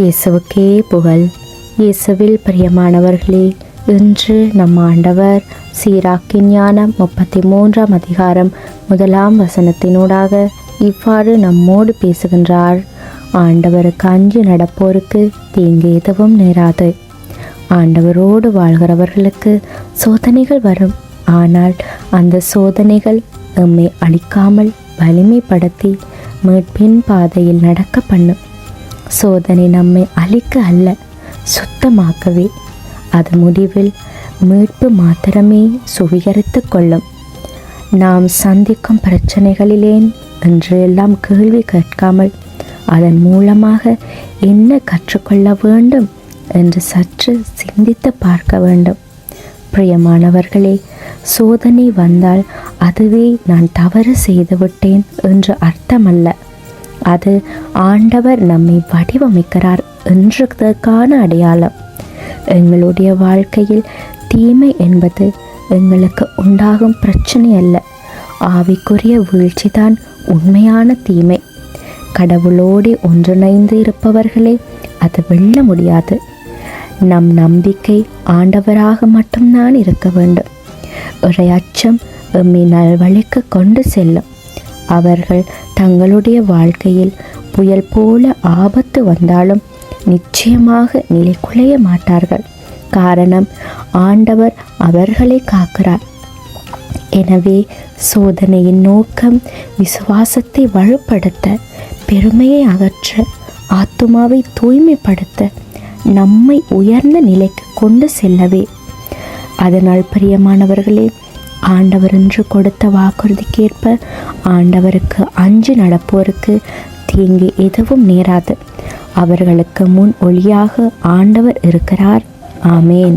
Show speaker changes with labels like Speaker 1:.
Speaker 1: இயேசுவுக்கே புகழ். இயேசுவில் பிரியமானவர்களே இன்று நம் ஆண்டவர் சீராக்கின் ஞானம் முப்பத்தி மூன்றாம் அதிகாரம் முதலாம் வசனத்தினூடாக இவ்வாறு நம்மோடு பேசுகின்றார். ஆண்டவருக்கு அஞ்சு நடப்போருக்கு தீங்கு எதுவும் நேராது. ஆண்டவரோடு வாழ்கிறவர்களுக்கு சோதனைகள் வரும். ஆனால் அந்த சோதனைகள் எம்மை அழிக்காமல் வலிமைப்படுத்தி மீட்பின் பாதையில் நடக்க பண்ணும். சோதனை நம்மை அழிக்க அல்ல சுத்தமாக்கவே. அது முடிவில் மீட்பு மாத்திரமே சுவீகரித்து கொள்ளும். நாம் சந்திக்கும் பிரச்சனைகளிலேன் என்று எல்லாம் கேள்வி கேட்காமல் அதன் மூலமாக என்ன கற்றுக்கொள்ள வேண்டும் என்று சற்று சிந்தித்து பார்க்க வேண்டும். பிரியமானவர்களே சோதனை வந்தால் அதுவே நான் தவறு செய்துவிட்டேன் என்று அர்த்தமல்ல. அது ஆண்டவர் நம்மை வடிவமைக்கிறார் என்றதற்கான அடையாளம். எங்களுடைய வாழ்க்கையில் தீமை என்பது எங்களுக்கு உண்டாகும் பிரச்சனை அல்ல. ஆவிக்குரிய வீழ்ச்சிதான் உண்மையான தீமை. கடவுளோடு ஒன்றிணைந்து இருப்பவர்களே அது வெல்ல முடியாது. நம் நம்பிக்கை ஆண்டவராக மட்டும்தான் இருக்க வேண்டும். ஒரு அச்சம் எம்மை நல்வழிக்கு கொண்டு செல்லும். அவர்கள் தங்களுடைய வாழ்க்கையில் புயல் போல ஆபத்து வந்தாலும் நிச்சயமாக நிலை குலைய மாட்டார்கள். காரணம் ஆண்டவர் அவர்களை காக்கிறார். எனவே சோதனையின் நோக்கம் விசுவாசத்தை வலுப்படுத்த பெருமையை அகற்ற ஆத்துமாவை தூய்மைப்படுத்த நம்மை உயர்ந்த நிலைக்கு கொண்டு செல்லவே. அதனால் பிரியமானவர்களே ஆண்டவர் என்று கொடுத்த வாக்குறுதிக்கேற்ப ஆண்டவருக்கு அஞ்சு நடப்போருக்கு தீங்கு எதுவும் நேராது. அவர்களுக்கு முன் ஒளியாக ஆண்டவர் இருக்கிறார். ஆமேன்.